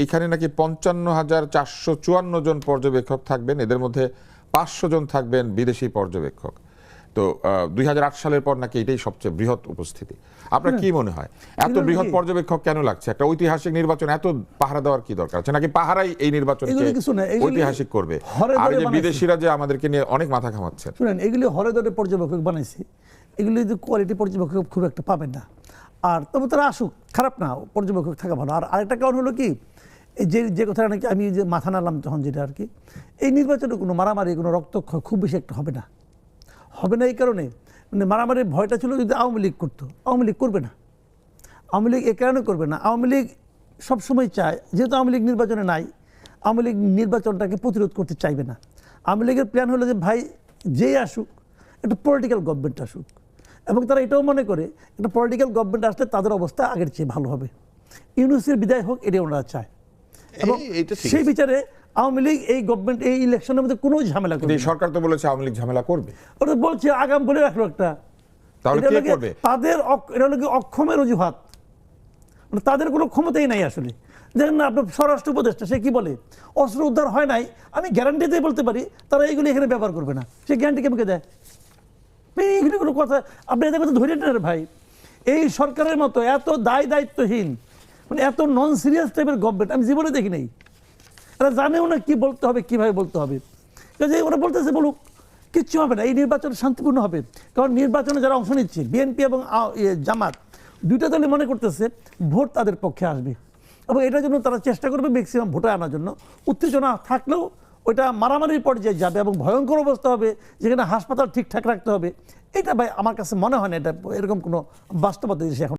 এইখানে নাকি পঞ্চান্ন হাজার চারশো চুয়ান্ন জন পর্যবেক্ষক থাকবেন। এদের মধ্যে পাঁচশো জন থাকবেন বিদেশি পর্যবেক্ষক। তো দুই সালের পর নাকি এটাই সবচেয়ে বৃহৎ উপস্থিতি। আপনার কি মনে হয়? এত বৃহৎ পর্যবেক্ষক কেন লাগছে? একটা ঐতিহাসিক নির্বাচন এত পাহারা দেওয়ার কি দরকার আছে? নাকি পাহারাই এই নির্বাচনকে এগুলো কিছু না, এগুলি ঐতিহাসিক করবে? আর যে বিদেশিরা যে আমাদেরকে নিয়ে অনেক মাথা ঘামাচ্ছেন। শুনেন এগুলি হরে ধরে পর্যবেক্ষক বানাইছে। এগুলি যে কোয়ালিটি পর্যবেক্ষক খুব একটা পাবেন না। আর তবে তারা আসুক খারাপ না পর্যবেক্ষক থাকা ভালো। আর আরেকটা কারণ হলো কি? যে যে কথাটা নাকি আমি যে মাথা নাড়লাম তখন যেটা আর কি, এই নির্বাচনে কোনো মারামারি, কোনো রক্তক্ষয় খুব বেশি একটা হবে না। হবে না এই কারণে মানে মারামারির ভয়টা ছিল যদি আওয়ামী লীগ করতো। আওয়ামী লীগ করবে না। আওয়ামী লীগ এ কারণে করবে না? আওয়ামী লীগ সবসময় চায়, যেহেতু আওয়ামী লীগ নির্বাচনে নাই, আওয়ামী লীগ নির্বাচনটাকে প্রতিরোধ করতে চাইবে না। আওয়ামী লীগের প্ল্যান হলো যে ভাই, যেই আসুক, একটা পলিটিক্যাল গভর্নমেন্ট আসুক। এবং তারা এটাও মনে করে, একটা পলিটিক্যাল গভর্নমেন্ট আসলে তাদের অবস্থা আগের চেয়ে ভালো হবে। ইউনিভার্সিটির বিদায় হোক, এটাই ওনারা চায়। এবং সেই বিচারে আওয়ামী লীগ এই গভর্নমেন্ট এই ইলেকশনের মধ্যে কোনো ঝামেলা করবে সরকার তো বলেছে আওয়ামী লীগ ঝামেলা করবে। ওটা বলছে আগাম বলে রাখল একটা। তাহলে কে করবে? তাদের এটা হলো অক্ষমের অজুহাত। মানে তাদের কোনো ক্ষমতাই নাই আসলে। দেখেন না আপনার স্বরাষ্ট্র উপদেষ্টা সে কি বলে? অস্ত্র উদ্ধার হয় নাই আমি গ্যারান্টি দিয়ে বলতে পারি তারা এইগুলো এখানে ব্যবহার করবে না। সে গ্যারান্টি কেমন দেয়? এইগুলো কোনো কথা আপনি এদের কথা ধরে নেন ভাই। এই সরকারের মতো এত দায় দায়িত্বহীন মানে এত নন সিরিয়াস টাইপের গভর্নমেন্ট আমি জীবনে দেখি নাই। এরা জানেও না কি বলতে হবে, কীভাবে বলতে হবে। কাজে ওরা বলতেছে, বলুক, কিচ্ছু হবে না, এই নির্বাচন শান্তিপূর্ণ হবে। কারণ নির্বাচনে যারা অংশ নিচ্ছে বিএনপি এবং জামাত, দুইটা দলই মনে করতেছে, ভোট তাদের পক্ষে আসবে। এবং এটার জন্য তারা চেষ্টা করবে ম্যাক্সিমাম ভোটে আনার জন্য। উত্তেজনা থাকলেও ওইটা মারামারির পর্যায়ে যাবে এবং ভয়ঙ্কর অবস্থা হবে, যেখানে হাসপাতাল ঠিকঠাক রাখতে হবে। এটা ভাই, আমার কাছে মনে হয় না, এটা এরকম কোনো বাস্তবতা দেশে এখন